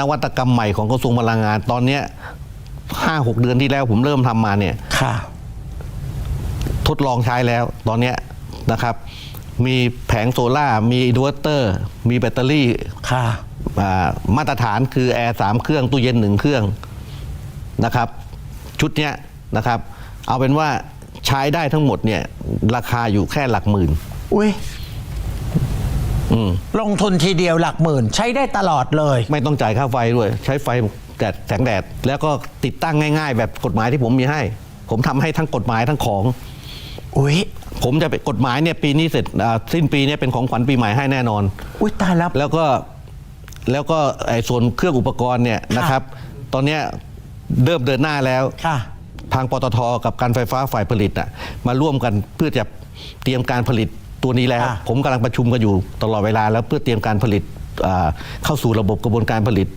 นวัตกรรมใหม่ของกระทรวงพลังงานตอนเนี้ยห้าหกเดือนที่แล้วผมเริ่มทำมาเนี่ย ค่ะ ทดลองใช้แล้วตอนเนี้ยนะครับ มีแผงโซล่าร์มีอินเวอร์เตอร์ มีแบตเตอรี่ค่ะ อ่ามาตรฐานคือแอร์สามเครื่องตู้เย็นหนึ่งเครื่องนะครับ ชุดเนี้ยนะครับ เอาเป็นว่าใช้ได้ทั้งหมดเนี่ยราคาอยู่แค่หลักหมื่น อุ้ยอืม ลงทุนทีเดียวหลักหมื่น ใช้ได้ตลอดเลย ไม่ต้องจ่ายค่าไฟด้วย ใช้ไฟแดดแสงแดด แล้วก็ติดตั้งง่าย ๆ แบบกฎหมายที่ผมมีให้ ผมทำให้ทั้งกฎหมายทั้งของ อุ้ยผมจะไปกฎหมายเนี่ยปีนี้เสร็จอ่าสิ้นปีเนี้เป็นของขวัญปีใหม่ให้แน่นอน อุ้ยตายแล้ว แล้วก็แล้วก็ไอ้ส่วนเครื่องอุปกรณ์เนี่ยนะครับ ตอนเนี้ยเริ่มเดินหน้าแล้วค่ะ ทางปตทกับการไฟฟ้าฝ่ายผลิตอะมาร่วมกันเพื่อจะเตรียมการผลิต ตัวนี้แล้วค่ะผมกำลังประชุมกันอยู่ตลอดเวลาแล้วเพื่อเตรียมการผลิตอ่าเข้าสู่ระบบกระบวนการผลิต